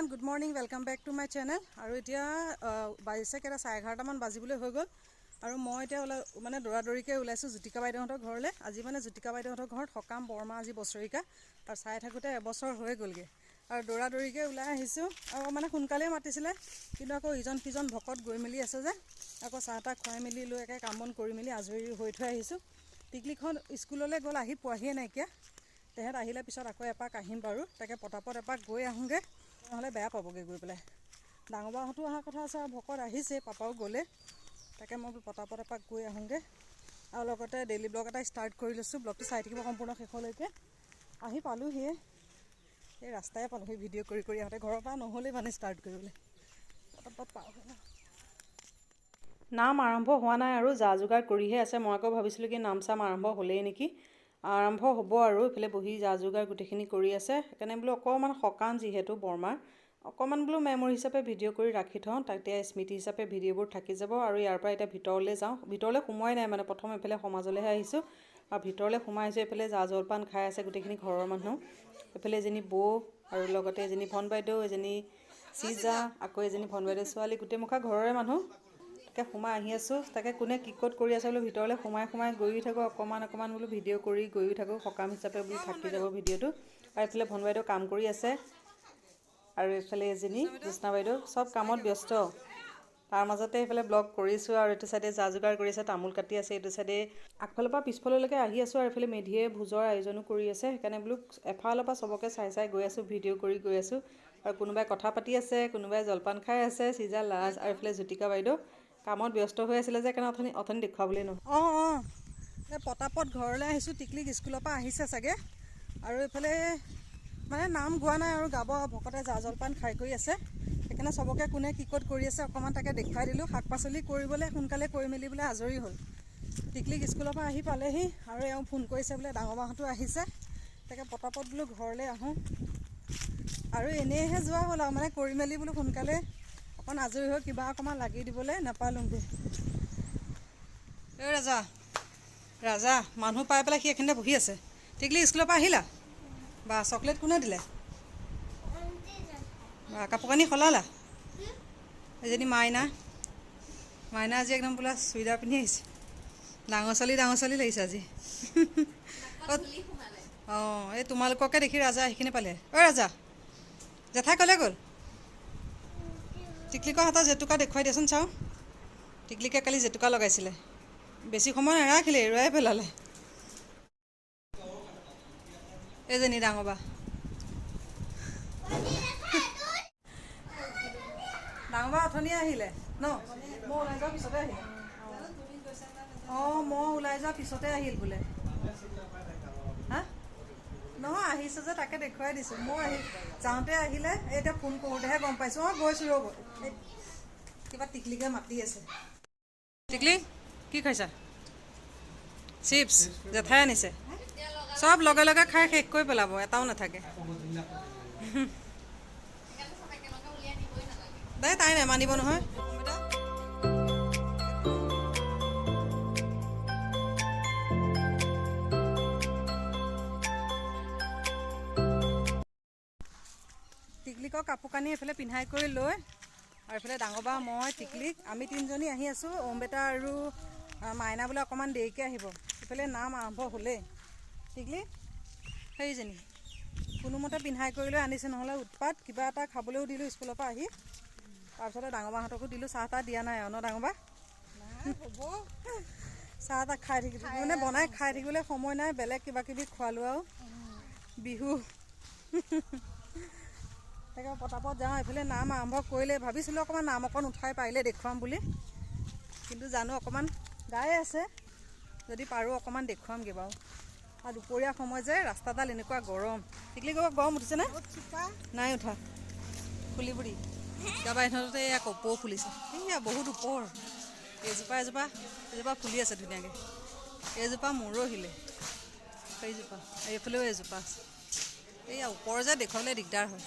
Everyone good morning welcome back to my channel আৰু এতিয়া বাজিছে কেইটা চাৰে এঘাৰটামান বাজিবলৈ হৈ গ'ল। আৰু মই এতিয়া ওলাই মানে দৌৰা দৌৰিকৈ ওলাইছোঁ জ্যোতিকা বাইদেউহঁতৰ ঘৰলৈ। আজি মানে জ্যোতিকা বাইদেউহঁতৰ ঘৰত সকাম বৰমা আজি বছৰিকা। আৰু চাই থাকোঁতে এবছৰ হৈ গ'লগৈ। আৰু দৌৰা দৌৰিকৈ ওলাই আহিছোঁ। আৰু মানে সোনকালেই মাতিছিলে। কিন্তু আকৌ ইজন সিজন ভকত গৈ মেলি আছে যে। আকৌ চাহ তাহ খুৱাই মেলি লৈ একে কাম বন কৰি মেলি আজৰি হৈ থৈ আহিছোঁ। টিকলিখন স্কুললৈ গ'ল আহি পোৱাহিয়ে নাইকিয়া। তেহেঁত আহিলে পিছত আকৌ এপাক আহিম বাৰু। তাকে পটাপট এপাক গৈ আহোঁগৈ। নহ'লে বেয়া পাবগৈ গৈ পেলাই। ডাঙৰ বাহঁতো অহা কথা আছে আৰু ভকত আহিছে পাপাও গ'লে। তাকে মই পটাপট এপাক গৈ আহোঁগৈ। আৰু লগতে ডেইলি ব্লগ এটা ষ্টাৰ্ট কৰি লৈছোঁ ব্লগটো চাই থাকিব সম্পূৰ্ণ শেষলৈকে। আহি পালোহিয়ে। এই ৰাস্তাই পালোহি ভিডিঅ' কৰি কৰি আহোঁতে ঘৰৰ পৰা নহ'লেই মানে ষ্টাৰ্ট কৰিবলৈ। হৈ যাওঁ। নাম আৰম্ভ হোৱা নাই আৰু যা যোগাৰ কৰিহে আছে মই আকৌ ভাবিছিলোঁ কি নাম চাম আৰম্ভ হ'লেই নেকি। আৰম্ভ হ'ব আৰু এইফালে বহি যা যোগাৰ গোটেইখিনি কৰি আছে। সেইকাৰণে বোলো অকণমান সকাম যিহেতু বৰমাৰ। অকণমান বোলো মেমৰি হিচাপে ভিডিঅ' কৰি ৰাখি থওঁ তাতে স্মৃতি হিচাপে ভিডিঅ'বোৰ থাকি যাব আৰু ইয়াৰ পৰা এতিয়া ভিতৰলৈ যাওঁ। ভিতৰলৈ সোমোৱাই নাই মানে প্ৰথম এইফালে সমাজলৈহে আহিছোঁ। আৰু ভিতৰলৈ সোমাই আহিছোঁ এইফালে জা জলপান খাই আছে গোটেইখিনি ঘৰৰ মানুহ। এইফালে এজনী বৌ আৰু লগতে এজনী ভন বাইদেউ এজনী চিজা আকৌ এজনী ভন বাইদেউ ছোৱালী গোটেই মুখা ঘৰৰে মানুহ। তাকে সোমাই আহি আছোঁ। তাকে কোনে কি ক'ত কৰি আছে বোলো ভিতৰলৈ সোমাই সোমাই গৈও থাকোঁ অকণমান অকণমান বোলো ভিডিঅ' কৰি গৈও থাকোঁ সকাম হিচাপে বোলো থাকি যাব ভিডিঅ'টো। আৰু এইফালে ভন বাইদেউ কাম কৰি আছে। আৰু এইফালে এজনী জ্যোৎস্না বাইদেউ চব কামত ব্যস্ত। তাৰ মাজতে এইফালে ব্লগ কৰিছোঁ আৰু এইটো চাইডে যা যোগাৰ কৰি আছে তামোল কাটি আছে এইটো চাইডে আগফালৰ পৰা পিছফাললৈকে আহি আছোঁ আৰু এইফালে মেধিয়ে ভোজৰ আয়োজনো কৰি আছে। সেইকাৰণে বোলো এফালৰ পৰা চবকে চাই চাই গৈ আছোঁ ভিডিঅ' কৰি গৈ আছোঁ। আৰু কোনোবাই কথা পাতি আছে কোনোবাই জলপান খাই আছে চিজা লাজ। আৰু এইফালে জ্যোতিকা বাইদেউ কামত ব্যস্ত হৈ আছিলে যে সেইকাৰণে অথনি অথনি দেখুৱাবলৈ নহয় অঁ অঁ। এই পটাপট ঘৰলৈ আহিছোঁ টিকলিক স্কুলৰ পৰা আহিছে চাগে। আৰু এইফালে মানে নাম গোৱা নাই আৰু গাব ভকতে জা জলপান খাই কৰি আছে। সেইকাৰণে চবকে কোনে কি ক'ত কৰি আছে অকণমান তাকে দেখুৱাই দিলোঁ। শাক পাচলি কৰিবলৈ সোনকালে কৰি মেলি বোলে আজৰি হ'ল। টিকলিক স্কুলৰ পৰা আহি পালেহি আৰু এওঁ ফোন কৰিছে বোলে ডাঙৰ মাহঁতো আহিছে। তাকে পটাপট বোলো ঘৰলৈ আহোঁ। আৰু এনেইহে যোৱা হ'ল আৰু মানে কৰি মেলি বোলো সোনকালে অকণ আজৰি হৈ কিবা অকণমান লাগি দিবলৈ নাপালোঁগৈ। এই ৰাজা ৰাজা মানুহ পাই পেলাই সি এইখিনিতে বহি আছে। টিকলি স্কুলৰ পৰা আহিলা? বা চকলেট কোনে দিলে? বা কাপোৰ কানি সলালা? এজনী মাইনা মাইনা আজি একদম বোলা চুইদাৰ পিন্ধি আহিছে। ডাঙৰ ছোৱালী ডাঙৰ ছোৱালী লাগিছে আজি। অঁ এই তোমালোককে দেখি ৰাজা সেইখিনি পালে। অ' ৰাজা জেঠাই ক'লে গ'ল? টিকলিকৰ হাতত জেতুকা দেখুৱাই দিয়াচোন চাওঁ। টিকলিকে কালি জেতুকা লগাইছিলে। বেছি সময় নাৰাখিলে এৰুৱাই পেলালে। এইজনী ডাঙৰ বা। ডাঙৰ বা অথনি আহিলে ন? মই ওলাই যোৱাৰ পিছতে আহিলে। অঁ মই ওলাই যোৱাৰ পিছতে আহিল বোলে। নহয় আহিছে যে তাকে দেখুৱাই দিছোঁ। মই আহি যাওঁতে আহিলে এই এতিয়া ফোন কৰোঁতেহে গম পাইছোঁ। অঁ গৈছোঁ ৰ'ব। এই কিবা টিকলিকে মাতি আছে। টিকলি কি খাইছা? চিপছ জেঠাই আনিছে। চব লগে লগে খাই শেষ কৰি পেলাব এটাও নাথাকে। দে তাই নেমানিব নহয়। টিকলিকৰ কাপোৰ কানি এইফালে পিন্ধাই কৰি লৈ আৰু এইফালে ডাঙৰ বা মই টিকলিক আমি তিনিজনী আহি আছোঁ। ওম বেটা আৰু মাইনা বোলে অকণমান দেৰিকৈ আহিব। এইফালে নাম আৰম্ভ হ'লেই। টিকলি সেইজনী। কোনোমতে পিন্ধাই কৰি লৈ আনিছে নহ'লে উৎপাত। কিবা এটা খাবলৈও দিলোঁ স্কুলৰ পৰা আহি। তাৰপিছতে ডাঙৰ বাহঁতকো দিলোঁ চাহ তাহ দিয়া নাই আৰু ন ডাঙৰ বা? চাহ তাহ খাই থাকিব। মানে বনাই খাই থাকিবলৈ সময় নাই বেলেগ কিবা কিবি খোৱালোঁ আৰু। বিহু। তাকে পটাপট যাওঁ এইফালে নাম আৰম্ভ কৰিলে ভাবিছিলোঁ অকণমান নাম অকণ উঠাই পাৰিলে দেখুৱাম বুলি। কিন্তু জানো অকণমান গাই আছে যদি পাৰোঁ অকণমান দেখুৱামগৈ বাৰু। আৰু দুপৰীয়া সময় যে ৰাস্তাডাল এনেকুৱা গৰম। টিকলি ক'ৰবাত গৰম উঠিছেনে? নাই উঠা। ফুলি বুঢ়ী কাৰোবাৰ ইহঁততে এয়া কপৌ ফুলিছে। এইয়া বহুত ওপৰ। এইজোপা এজোপা এজোপা ফুলি আছে ধুনীয়াকৈ। এইজোপা মৰহিলে। সেইজোপা এইফালেও এজোপা আছে। এইয়া ওপৰ যে দেখুৱাবলৈ দিগদাৰ হয়।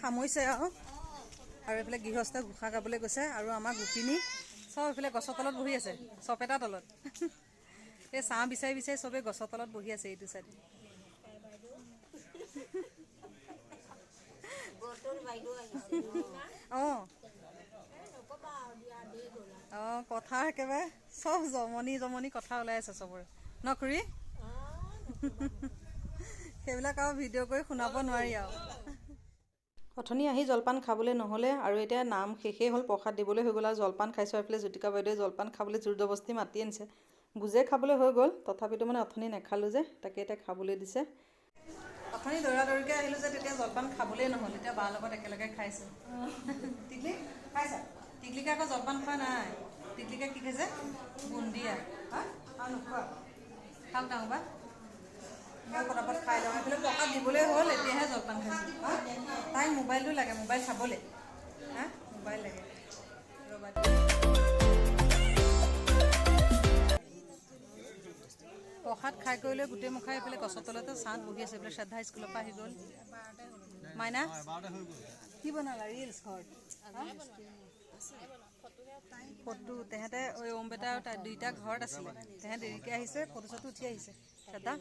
সামৰিছে আৰু। আৰু এইফালে গৃহস্থই ঘোষা গাবলৈ গৈছে আৰু আমাৰ গোপিনী চব এইফালে গছৰ তলত বহি আছে চপেটা তলত। এই ছাঁ বিচাৰি বিচাৰি চবেই গছৰ তলত বহি আছে এইটো চাইডে অঁ। অঁ কথা একেবাৰে চব জমনি জমনি কথা ওলাই আছে চবৰে। ন খুৰী? সেইবিলাক আৰু ভিডিঅ' কৰি শুনাব নোৱাৰি আৰু। অথনি আহি জলপান খাবলৈ নহ'লে আৰু এতিয়া নাম শেষেই হ'ল প্ৰসাদ দিবলৈ হৈ গ'ল আৰু জলপান খাইছোঁ এইফালে জ্যোতিকা বাইদেৱে জলপান খাবলৈ জোৰ জবস্তি মাতি আনিছে। বুজে খাবলৈ হৈ গ'ল তথাপিতো মানে অথনি নেখালোঁ যে তাকে এতিয়া খাবলৈ দিছে। অথনি দৌৰা দৌৰিকৈ আহিলোঁ যে তেতিয়া জলপান খাবলৈই নহ'ল এতিয়া বাৰ লগত একেলগে খাইছোঁ। টিকলি খাইছা? টিকলিকে আকৌ জলপান খোৱা নাই। টিকলিকে কি খাইছে? বুন্দিয়া। হা? নোখোৱা। খাওক ডাঙৰ বা। মই পটাপট খাই লওঁ। এইফালে প্ৰসাদ দিবলৈ হ'ল এতিয়াহে জলপান খাইছোঁ। তাইক মোবাইলটো লাগে মোবাইল চাবলৈ। হা? মোবাইল লাগে। ৰ'বা প্ৰসাদ খাই কৰি লৈ গোটেই মুখাই এইফালে গছৰ তলতে ছাঁত বহি আছে এইফালে শ্ৰদ্ধা স্কুলৰ পৰা আহি গ'ল। মাইনা? কি বনালা? ৰিলছ ঘৰত? ফটো তেহেঁতে বেটা আৰু দুইটা ঘৰত আছিলে। তেহেঁত দেৰিকৈ আহিছে ফটো চটো উঠি আহিছে। শ্ৰদ্ধা?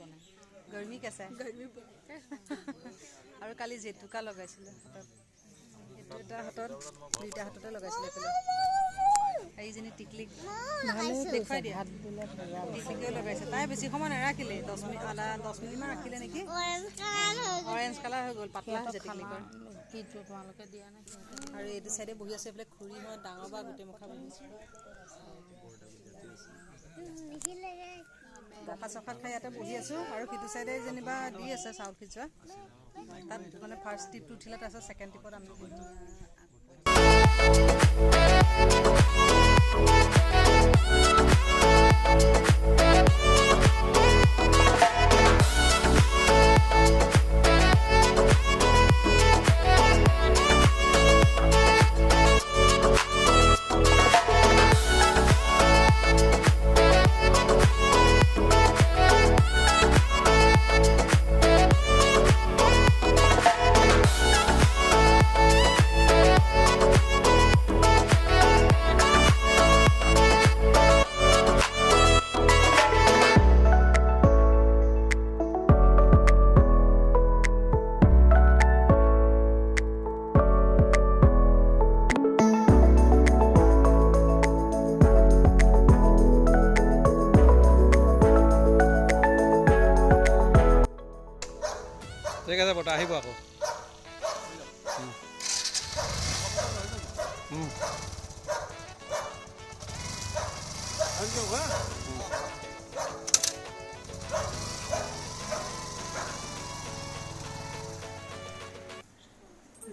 গৰমি কেঁচা। আৰু কালি জেতুকা লগাইছিলে হাতত। এইটো এটা হাতত দুইটা হাততে লগাইছিলে এইফালে। এইজনী টিকলিক দেখুৱাই দিয়া। টিকলিকেও লগাইছে। তাই বেছি সময় নাৰাখিলে দহ মিনিট আধা দহ মিনিটমান ৰাখিলে নেকি? অৰেঞ্জ কালাৰ হৈ গ'ল পাতলা হৈছে টিকলিকৰ। আৰু এইটো চাইডে বহি আছে এইফালে খুৰী মই ডাঙৰ বা গোটেই মুখা বহি আছে প্ৰসাদ চসাদ খাই ইয়াতে বহি আছোঁ আৰু সিটো চাইডে যেনিবা দি আছে চাউল সিজোৱা। তাত মানে ফাৰ্ষ্ট টিপটো উঠিলে তাৰপিছত ছেকেণ্ড টিপত আমি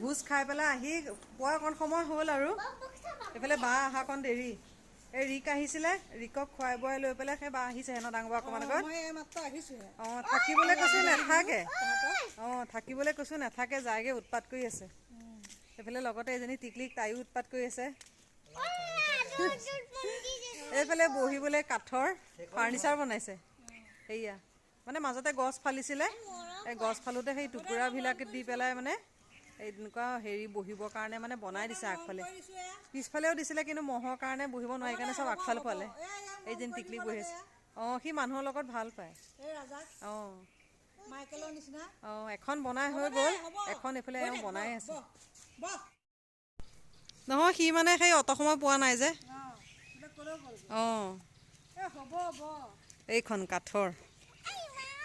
ভোজ খাই পেলাই আহি পোৱা অকণ সময় হ'ল আৰু এইফালে বা অহা অকণ দেৰি এই ৰিক আহিছিলে ৰিকক খুৱাই বোৱাই লৈ পেলাই সেই বা আহিছেহে ন ডাঙৰ বা অকণমান আগত অঁ থাকিবলৈ কৈছোঁ নাথাকে। অঁ থাকিবলৈ কৈছোঁ নাথাকে যায়গৈ উৎপাত কৰি আছে। এইফালে লগতে এজনী টিকলিক তাইও উৎপাত কৰি আছে। এইফালে বহিবলৈ কাঠৰ ফাৰ্নিচাৰ বনাইছে। সেয়া মানে মাজতে গছ ফালিছিলে এই গছ ফালোতে সেই টুকুৰাবিলাক দি পেলাই মানে এনেকুৱা হেৰি বহিবৰ কাৰণে মানে বনাই দিছে আগফালে। পিছফালেও দিছিলে কিন্তু মহৰ কাৰণে বহিব নোৱাৰি কাৰণে চব আগফালে পালে এই যেন টিকলি বহি আছে। অঁ সি মানুহৰ লগত ভাল পায়। অঁ। অঁ এখন বনাই হৈ গ'ল। এখন এইফালে এওঁ বনাই আছে। নহয় সি মানে সেই অত সময় পোৱা নাই যে। অঁ এইখন কাঠৰ।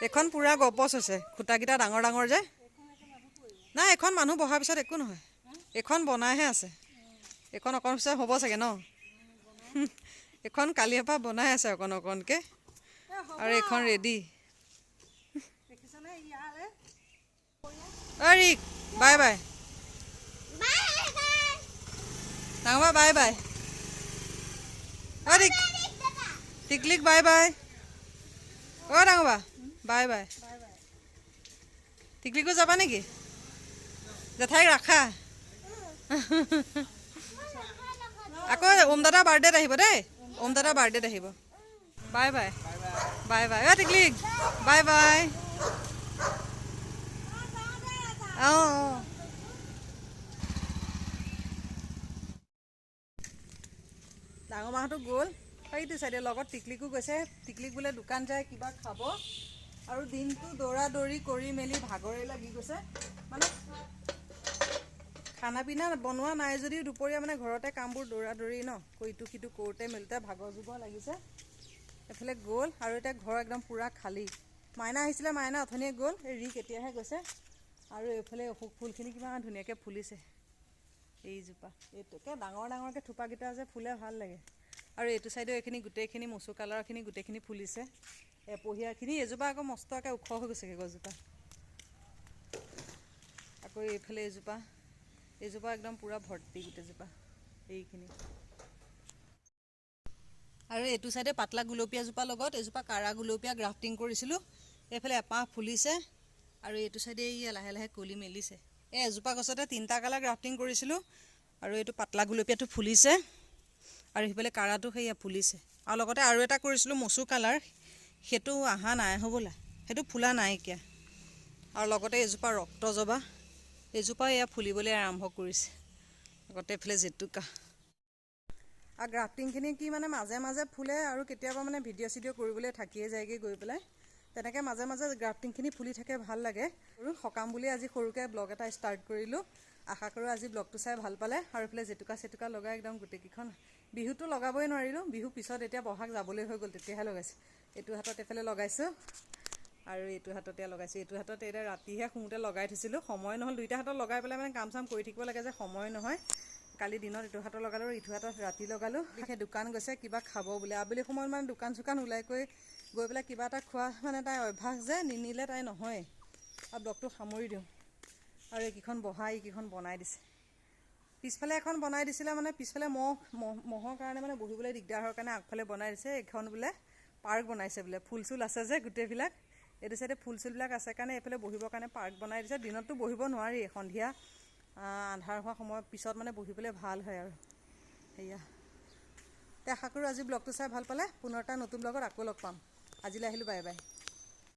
এইখন পূৰা গপচ হৈছে। খুটাকেইটা ডাঙৰ ডাঙৰ যে। নাই এইখন মানুহ বহাৰ পিছত একো নহয়। এইখন বনাইহে আছে। এইখন অকণ পিছত হ'ব চাগে ন? এইখন কালিৰ পৰা বনাই আছে অকণ অকণকৈ। আৰু এইখন ৰেডি অ ৰিক বাই বাই। ডাঙৰ বাই বাই। অ ৰিক টিকলিক বাই বাই। অ ডাঙৰ বা বাই বাই। টিকলিকো যাবা নেকি? জেঠাইক ৰাখা আকৌ ওম দাদা বাৰ্থডেত আহিব দেই। ওম দাদা বাৰ্থডেত আহিব। Bye bye. Bye bye. অ' টিকলিক। Bye bye. অঁ অঁ। ডাঙৰ মাহঁতো গ'ল। পাৰিটো চাইডে লগত টিকলিকো গৈছে। টিকলিক বোলে দোকান যায় কিবা খাব। আৰু দিনটো দৌৰা দৌৰি কৰি মেলি ভাগৰে লাগি গৈছে। মানে খানা পিনা বনোৱা নাই যদিও দুপৰীয়া মানে ঘৰতে কামবোৰ দৌৰা দৌৰি ন ইটো সিটো কৰোঁতে মেলোতে ভাগৰ জুগৰ লাগিছে। এফালে গ'ল আৰু এতিয়া ঘৰ একদম পূৰা খালী। মাইনা আহিছিলে মাইনা অথনিয়ে গ'ল এই ৰিক এতিয়াহে গৈছে। আৰু এইফালে অশোক ফুলখিনি কিমান ধুনীয়াকৈ ফুলিছে। এইজোপা। এইটো একে ডাঙৰ ডাঙৰকৈ থোপাকেইটা যে ফুলে ভাল লাগে। আৰু এইটো চাইডেও এইখিনি গোটেইখিনি মচু কালাৰখিনি গোটেইখিনি ফুলিছে। এপহীয়াখিনি এজোপা আকৌ মস্তকৈ ওখ হৈ গৈছেগৈ গছজোপা। আকৌ এইফালে এইজোপা এইজোপা একদম পূৰা ভৰ্তি গোটেইজোপা এইখিনি। আৰু এইটো চাইডে পাতলা গুলপীয়াজোপা লগত এজোপা কাৰা গুলপীয়া গ্ৰাফটিং কৰিছিলোঁ। এইফালে এপাহ ফুলিছে আৰু এইটো চাইডে এই লাহে লাহে কলি মেলিছে। এই এজোপা গছতে তিনিটা কালাৰ গ্ৰাফটিং কৰিছিলোঁ আৰু এইটো পাতলা গুলপীয়াটো ফুলিছে আৰু সিফালে কাৰাটো সেয়া ফুলিছে। আৰু লগতে আৰু এটা কৰিছিলোঁ মচু কালাৰ সেইটো অহা নাই হ'বলা সেইটো ফুলা নাইকিয়া আৰু লগতে এজোপা ৰক্ত জবা। এজোপা এয়া ফুলিবলৈ আৰম্ভ কৰিছে। লগতে এইফালে জেতুকা। আৰু গ্ৰাফটিংখিনি কি মানে মাজে মাজে ফুলে আৰু কেতিয়াবা মানে ভিডিঅ' চিডিঅ' কৰিবলৈ থাকিয়ে যায়গৈ গৈ পেলাই। তেনেকৈ মাজে মাজে গ্ৰাফটিংখিনি ফুলি থাকে ভাল লাগে। আৰু সকাম বুলি আজি সৰুকৈ ব্লগ এটা ষ্টাৰ্ট কৰিলোঁ। আশা কৰোঁ আজি ব্লগটো চাই ভাল পালে। আৰু এইফালে জেতুকা চেতুকা লগাই একদম গোটেইকেইখন। বিহুটো লগাবই নোৱাৰিলোঁ। বিহু পিছত এতিয়া বহাগ যাবলৈ হৈ গ'ল তেতিয়াহে লগাইছোঁ। এইটো হাতত এইফালে লগাইছোঁ। আৰু এইটো হাতত লগাইছোঁ এইটো হাতত এতিয়া ৰাতিহে শুওঁতে লগাই থৈছিলোঁ। সময় নহ'ল দুইটা হাতত লগাই পেলাই মানে কাম চাম কৰি থাকিব লাগে যে সময় নহয়। কালি দিনত ইটো হাতত লগালোঁ আৰু ইটো হাতত ৰাতি লগালোঁ। সেই দোকান গৈছে কিবা খাব বোলে। আবেলি সময়ত মানে দোকান চোকান ওলাই কৰি গৈ পেলাই কিবা এটা খোৱা মানে তাই অভ্যাস যে নিনিলে তাই নহয়েই আৰু ব্লগটো সামৰি দিওঁ। আৰু এইকেইখন বহা এইকেইখন বনাই দিছে। পিছফালে এখন বনাই দিছিলে মানে পিছফালে মহ মহ মহৰ কাৰণে মানে বহিবলৈ দিগদাৰ হোৱাৰ কাৰণে আগফালে বনাই দিছে। এইখন বোলে পাৰ্ক বনাইছে বোলে। ফুল চুল আছে যে গোটেইবিলাক। এইটো চাইডে ফুল চুলবিলাক আছে কাৰণে এইফালে বহিবৰ কাৰণে পাৰ্ক বনাই দিছে। দিনততো বহিব নোৱাৰি সন্ধিয়া। আন্ধাৰ হোৱা সময়ৰ পিছত মানে বহিবলৈ ভাল হয় আৰু। সেয়া। তে আশা কৰোঁ আজি ব্লগটো চাই ভাল পালে। পুনৰ এটা নতুন ব্লগত আকৌ লগ পাম। আজিলৈ আহিলোঁ বাই বাই।